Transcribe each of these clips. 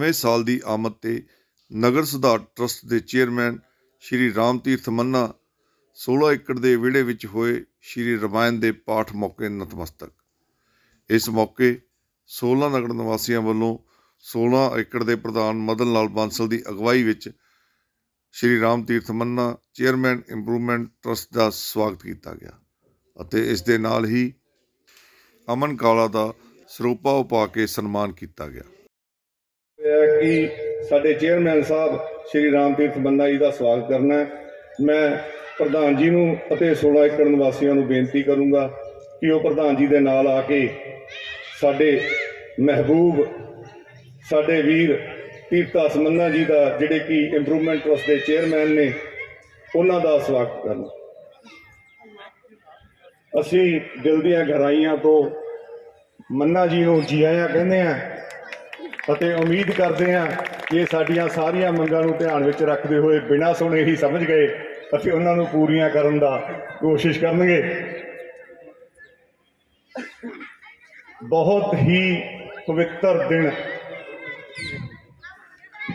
ਨਵੇਂ ਸਾਲ ਦੀ ਆਮਦ ਤੇ ਨਗਰ ਸੁਧਾਰ ਟਰਸਟ ਦੇ ਚੇਅਰਮੈਨ ਸ਼੍ਰੀ ਰਾਮ ਤੀਰਥ ਮੰਨਾ 16 ਏਕੜ ਦੇ ਵਿਹੜੇ ਵਿੱਚ ਹੋਏ ਸ਼੍ਰੀ ਰਮਾਇਣ ਦੇ ਪਾਠ ਮੌਕੇ ਨਤਮਸਤਕ। ਇਸ ਮੌਕੇ 16 ਨਗਰ ਨਿਵਾਸੀਆਂ ਵੱਲੋਂ 16 ਏਕੜ ਦੇ ਪ੍ਰਧਾਨ ਮਦਨ ਲਾਲ ਬਾਂਸਲ ਦੀ ਅਗਵਾਈ ਵਿੱਚ Shri Ram Tirath Manna chairman improvement trust ਦਾ ਸਵਾਗਤ ਕੀਤਾ ਗਿਆ ਅਤੇ ਇਸ ਦੇ ਨਾਲ ਹੀ ਅਮਨ ਕਾਲਾ ਦਾ ਸਰੂਪਾ ਉਪਾ ਕੇ ਸਨਮਾਨ ਕੀਤਾ ਗਿਆ। ਕਿ ਸਾਡੇ ਚੇਅਰਮੈਨ ਸਾਹਿਬ ਸ਼੍ਰੀ ਰਾਮ ਤੀਰਥ ਬੰਦਾ ਜੀ ਦਾ ਸਵਾਗਤ ਕਰਨਾ ਮੈਂ ਪ੍ਰਧਾਨ ਜੀ ਨੂੰ ਅਤੇ 16 ਏਕੜ ਨਿਵਾਸੀਆਂ ਨੂੰ ਬੇਨਤੀ ਕਰੂੰਗਾ ਕਿ ਉਹ ਪ੍ਰਧਾਨ ਜੀ ਦੇ ਨਾਲ ਆ ਕੇ ਸਾਡੇ ਮਹਿਬੂਬ, ਸਾਡੇ ਵੀਰ ਤੀਰਥਾਸ ਮੰਨਾ ਜੀ ਦਾ ਜਿਹੜੇ ਕਿ ਇੰਪਰੂਵਮੈਂਟ ਟਰਸਟ ਦੇ ਚੇਅਰਮੈਨ ਨੇ, ਉਹਨਾਂ ਦਾ ਸਵਾਗਤ ਕਰਨ। ਅਸੀਂ ਦਿਲ ਦੀਆਂ ਗਹਿਰਾਈਆਂ ਤੋਂ ਮੰਨਾ ਜੀ ਨੂੰ ਜੀ ਆਇਆਂ ਕਹਿੰਦੇ ਆ ਅਤੇ ਉਮੀਦ ਕਰਦੇ ਹਾਂ ਕਿ ਸਾਡੀਆਂ ਸਾਰੀਆਂ ਮੰਗਾਂ ਨੂੰ ਧਿਆਨ ਵਿੱਚ ਰੱਖਦੇ ਹੋਏ ਬਿਨਾਂ ਸੁਣੇ ਹੀ ਸਮਝ ਗਏ ਅਸੀਂ ਉਹਨਾਂ ਨੂੰ ਪੂਰੀਆਂ ਕਰਨ ਦਾ ਕੋਸ਼ਿਸ਼ ਕਰਨਗੇ। ਬਹੁਤ ਹੀ ਪਵਿੱਤਰ ਦਿਨ।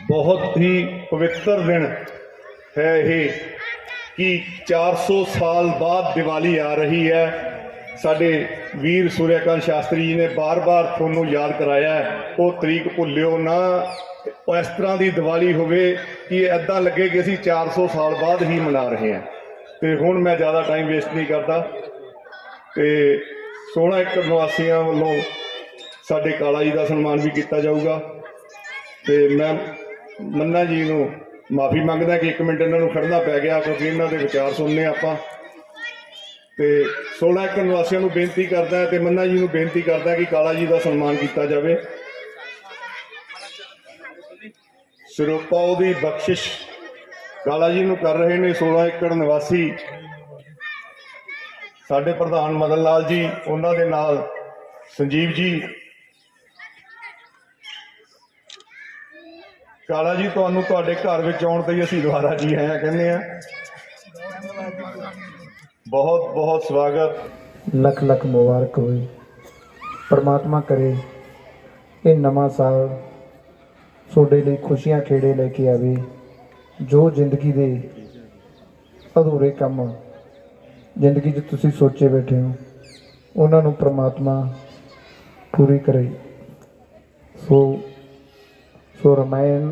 ਬਹੁਤ ਹੀ ਪਵਿੱਤਰ ਦਿਨ ਹੈ ਇਹ ਕਿ 400 ਸਾਲ ਬਾਅਦ ਦੀਵਾਲੀ ਆ ਰਹੀ ਹੈ। ਸਾਡੇ ਵੀਰ ਸੂਰਿਆਕਾਂਤ ਸ਼ਾਸਤਰੀ ਜੀ ਨੇ ਬਾਰ-ਬਾਰ ਤੁਹਾਨੂੰ ਯਾਦ ਕਰਾਇਆ ਉਹ ਤਰੀਕ ਭੁੱਲਿਓ ਨਾ। ਉਹ ਇਸ ਤਰ੍ਹਾਂ ਦੀ ਦੀਵਾਲੀ ਹੋਵੇ ਕਿ ਐਦਾਂ ਲੱਗੇ ਕਿ ਅਸੀਂ 400 ਸਾਲ ਬਾਅਦ ਹੀ ਮਨਾ ਰਹੇ ਹਾਂ। ਤੇ ਹੁਣ ਮੈਂ ਜ਼ਿਆਦਾ ਟਾਈਮ ਵੇਸਟ ਨਹੀਂ ਕਰਦਾ। ਤੇ 16 ਏਕੜ ਨਿਵਾਸੀਆਂ ਵੱਲੋਂ ਸਾਡੇ ਕਾਲਾ ਜੀ ਦਾ ਸਨਮਾਨ ਵੀ ਕੀਤਾ ਜਾਊਗਾ। ਤੇ ਮੈਂ ਮੰਨਾ ਜੀ ਨੂੰ ਮਾਫੀ ਮੰਗਦਾ ਕਿ 1 ਮਿੰਟ ਇਹਨਾਂ ਨੂੰ ਖੜਨਾ ਪੈ ਗਿਆ ਕਿਉਂਕਿ ਇਹਨਾਂ ਦੇ ਵਿਚਾਰ ਸੁਣਨੇ ਆਪਾਂ। ਤੇ 16 ਏਕੜ ਨਿਵਾਸੀਆਂ ਨੂੰ ਬੇਨਤੀ ਕਰਦਾ ਹੈ ਤੇ ਮੰਨਾ ਜੀ ਨੂੰ ਬੇਨਤੀ ਕਰਦਾ ਕਿ ਕਾਲਾ ਜੀ ਦਾ ਸਨਮਾਨ ਕੀਤਾ ਜਾਵੇ। ਸਿਰੋਪਾਉ ਦੀ ਬਖਸ਼ਿਸ਼ ਕਾਲਾ ਜੀ ਨੂੰ ਕਰ ਰਹੇ ਨੇ। 16 ਏਕੜ ਨਿਵਾਸੀ ਸਾਡੇ ਪ੍ਰਧਾਨ ਮਦਨ ਲਾਲ ਜੀ, ਉਹਨਾਂ ਦੇ ਨਾਲ ਸੰਜੀਵ ਜੀ। ਕਾਲਾ ਜੀ, ਤੁਹਾਨੂੰ ਤੁਹਾਡੇ ਘਰ ਵਿੱਚ ਆਉਣ ਤੇ ਅਸੀਂ ਦੁਬਾਰਾ ਜੀ ਆਇਆ, ਕਹਿੰਦੇ ਆ ਬਹੁਤ ਬਹੁਤ ਸਵਾਗਤ। ਲੱਖ ਲੱਖ ਮੁਬਾਰਕ ਹੋਵੇ। ਪਰਮਾਤਮਾ ਕਰੇ ਇਹ ਨਵਾਂ ਸਾਲ ਤੁਹਾਡੇ ਲਈ ਖੁਸ਼ੀਆਂ ਖੇੜੇ ਲੈ ਕੇ ਆਵੇ। ਜੋ ਜ਼ਿੰਦਗੀ ਦੇ ਅਧੂਰੇ ਕੰਮ ਜ਼ਿੰਦਗੀ 'ਚ ਤੁਸੀਂ ਸੋਚੇ ਬੈਠੇ ਹੋ, ਉਹਨਾਂ ਨੂੰ ਪ੍ਰਮਾਤਮਾ ਪੂਰੀ ਕਰੇ। ਸੋ ਸੋ ਰਮਾਇਣ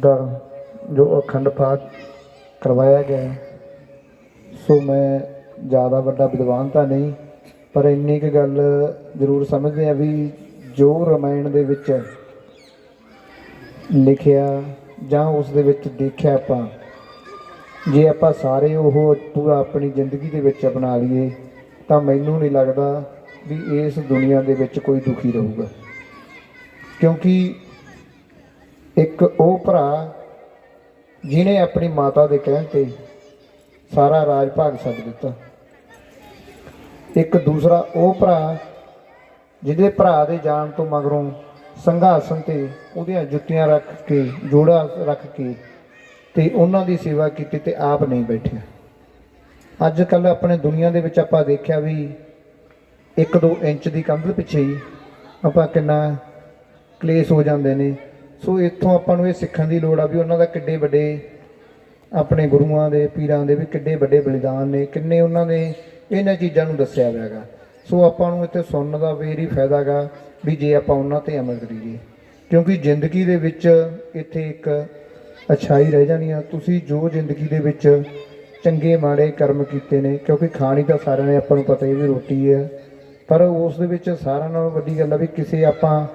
ਦਾ ਜੋ ਅਖੰਡ ਪਾਠ ਕਰਵਾਇਆ ਗਿਆ ਸੋ ਮੈਂ ਜ਼ਿਆਦਾ ਵੱਡਾ ਵਿਦਵਾਨ ਤਾਂ ਨਹੀਂ, ਪਰ ਇੰਨੀ ਕੁ ਗੱਲ ਜ਼ਰੂਰ ਸਮਝਦੇ ਆ ਵੀ ਜੋ ਰਮਾਇਣ ਦੇ ਵਿੱਚ ਲਿਖਿਆ ਜਾਂ ਉਸ ਦੇ ਵਿੱਚ ਦੇਖਿਆ ਆਪਾਂ, ਜੇ ਆਪਾਂ ਸਾਰੇ ਉਹ ਪੂਰਾ ਆਪਣੀ ਜ਼ਿੰਦਗੀ ਦੇ ਵਿੱਚ ਅਪਣਾ ਲਈਏ, ਤਾਂ ਮੈਨੂੰ ਨਹੀਂ ਲੱਗਦਾ ਵੀ ਇਸ ਦੁਨੀਆ ਦੇ ਵਿੱਚ ਕੋਈ ਦੁਖੀ ਰਹੂਗਾ। ਕਿਉਂਕਿ ਇੱਕ ਉਹ ਭਰਾ ਜਿਨੇ ਆਪਣੀ ਮਾਤਾ ਦੇ ਕਹਿਣ ਤੇ ਸਾਰਾ ਰਾਜ ਭਾਗ ਛੱਡ ਦਿੱਤਾ। ਇੱਕ ਦੂਸਰਾ ਉਹ ਭਰਾ ਜਿਹਦੇ ਭਰਾ ਦੇ ਜਾਣ ਤੋਂ ਮਗਰੋਂ ਸੰਘਾਸਨ ਤੇ ਉਹਦੀਆਂ ਜੁੱਤੀਆਂ ਰੱਖ ਕੇ, ਜੋੜਾ ਰੱਖ ਕੇ ਤੇ ਉਹਨਾਂ ਦੀ ਸੇਵਾ ਕੀਤੀ ਤੇ ਆਪ ਨਹੀਂ ਬੈਠਿਆ। ਅੱਜ ਕੱਲ ਆਪਣੇ ਦੁਨੀਆ ਦੇ ਵਿੱਚ ਆਪਾਂ ਦੇਖਿਆ ਵੀ 1-2 ਇੰਚ ਦੀ ਕੰਧ ਪਿੱਛੇ ਹੀ ਆਪਾਂ ਕਿੰਨਾ ਕਲੇਸ਼ ਹੋ ਜਾਂਦੇ ਨੇ। ਸੋ ਇੱਥੋਂ ਆਪਾਂ ਨੂੰ ਇਹ ਸਿੱਖਣ ਦੀ ਲੋੜ ਆ ਵੀ ਉਹਨਾਂ ਦਾ ਕਿੱਡੇ ਵੱਡੇ ਆਪਣੇ ਗੁਰੂਆਂ ਦੇ, ਪੀਰਾਂ ਦੇ ਵੀ ਕਿੱਡੇ ਵੱਡੇ ਬਲੀਦਾਨ ਨੇ, ਕਿੰਨੇ ਉਹਨਾਂ ਦੇ ਇਹਨਾਂ ਚੀਜ਼ਾਂ ਨੂੰ ਦੱਸਿਆ ਹੋਇਆ ਹੈਗਾ। ਸੋ ਆਪਾਂ ਨੂੰ ਇੱਥੇ ਸੁਣਨ ਦਾ ਵੀ ਹੀ ਫਾਇਦਾ ਹੈਗਾ ਵੀ ਜੇ ਆਪਾਂ ਉਹਨਾਂ ਤੇ ਅਮਲ ਕਰੀਏ ਕਿਉਂਕਿ ਜ਼ਿੰਦਗੀ ਦੇ ਵਿੱਚ ਇੱਥੇ ਇੱਕ ਅਛਾਈ ਰਹਿ ਜਾਣੀ ਆ। ਤੁਸੀਂ ਜੋ ਜ਼ਿੰਦਗੀ ਦੇ ਵਿੱਚ ਚੰਗੇ ਮਾੜੇ ਕਰਮ ਕੀਤੇ ਨੇ, ਕਿਉਂਕਿ ਖਾਣੀ ਤਾਂ ਸਾਰਿਆਂ ਨੇ, ਆਪਾਂ ਨੂੰ ਪਤਾ ਹੀ ਵੀ ਰੋਟੀ ਹੈ। ਪਰ ਉਸ ਦੇ ਵਿੱਚ ਸਾਰਿਆਂ ਨਾਲੋਂ ਵੱਡੀ ਗੱਲ ਆ ਵੀ ਕਿਸੇ ਆਪਾਂ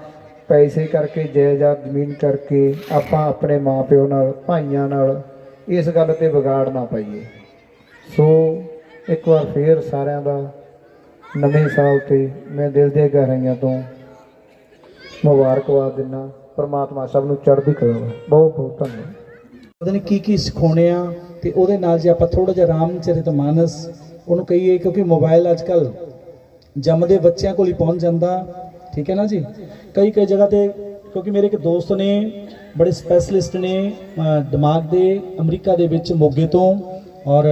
ਪੈਸੇ ਕਰਕੇ, ਜਾਇਦਾਦ ਜ਼ਮੀਨ ਕਰਕੇ ਆਪਾਂ ਆਪਣੇ ਮਾਪਿਓ ਨਾਲ, ਭਾਈਆਂ ਨਾਲ ਇਸ ਗੱਲ ਤੇ ਵਿਗਾੜ ਨਾ ਪਾਈਏ। ਸੋ ਇੱਕ ਵਾਰ ਫੇਰ ਸਾਰਿਆਂ ਦਾ ਨਵੇਂ ਸਾਲ ਤੇ ਮੈਂ ਦਿਲ ਦੀਆਂ ਗਹਿਰਾਈਆਂ ਤੋਂ ਮੁਬਾਰਕਬਾਦ ਦਿੰਦਾ ਪਰਮਾਤਮਾ ਸਭ ਨੂੰ ਚੜ੍ਹਦੀ ਕਲਾ ਬਹੁਤ ਬਹੁਤ ਧੰਨਵਾਦ। ਉਹਦੇ ਨੇ ਕੀ ਕੀ ਸਿਖਾਉਣੇ ਆ ਤੇ ਉਹਦੇ ਨਾਲ ਜੇ ਆਪਾਂ ਥੋੜਾ ਜਿਹਾ ਰਾਮਚਰਿਤ ਮਾਨਸ ਉਹਨੂੰ ਕਹੀਏ ਕਿਉਂਕਿ ਮੋਬਾਈਲ ਅੱਜ ਕੱਲ ਜੰਮਦੇ ਬੱਚਿਆਂ ਕੋਲ ਹੀ ਪਹੁੰਚ ਜਾਂਦਾ। ਠੀਕ ਹੈ ਨਾ ਜੀ? ਕਈ ਕਈ ਜਗ੍ਹਾ ਤੇ ਕਿਉਂਕਿ ਮੇਰੇ ਇੱਕ ਦੋਸਤ ਨੇ, ਬੜੇ ਸਪੈਸ਼ਲਿਸਟ ਨੇ ਦਿਮਾਗ ਦੇ, ਅਮਰੀਕਾ ਦੇ ਵਿੱਚ ਮੋਗੇ ਤੋਂ ਔਰ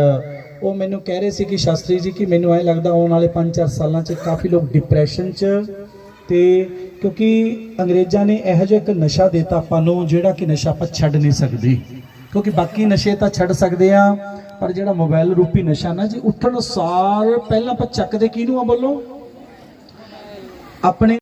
ਉਹ ਮੈਨੂੰ ਕਹਿ ਰਹੇ ਸੀ ਕਿ ਸ਼ਾਸਤਰੀ ਜੀ ਕਿ ਮੈਨੂੰ ਐ ਲੱਗਦਾ ਆਉਣ ਵਾਲੇ 5-4 ਸਾਲਾਂ 'ਚ ਕਾਫੀ ਲੋਕ ਡਿਪਰੈਸ਼ਨ 'ਚ ਤੇ ਕਿਉਂਕਿ ਅੰਗਰੇਜ਼ਾਂ ਨੇ ਇਹੋ ਜਿਹਾ ਇੱਕ ਨਸ਼ਾ ਦਿੱਤਾ ਆਪਾਂ ਨੂੰ ਜਿਹੜਾ ਕਿ ਨਸ਼ਾ ਆਪਾਂ ਛੱਡ ਨਹੀਂ ਸਕਦੇ। ਕਿਉਂਕਿ ਬਾਕੀ ਨਸ਼ੇ ਤਾਂ ਛੱਡ ਸਕਦੇ ਆ, ਪਰ ਜਿਹੜਾ ਮੋਬਾਈਲ ਰੂਪੀ ਨਸ਼ਾ ਨਾ ਜੀ, ਉੱਠਣ ਸਾਰ ਪਹਿਲਾਂ ਆਪਾਂ ਚੱਕਦੇ ਕਿਹਨੂੰ ਆ ਬੋਲੋ? ਆਪਣੇ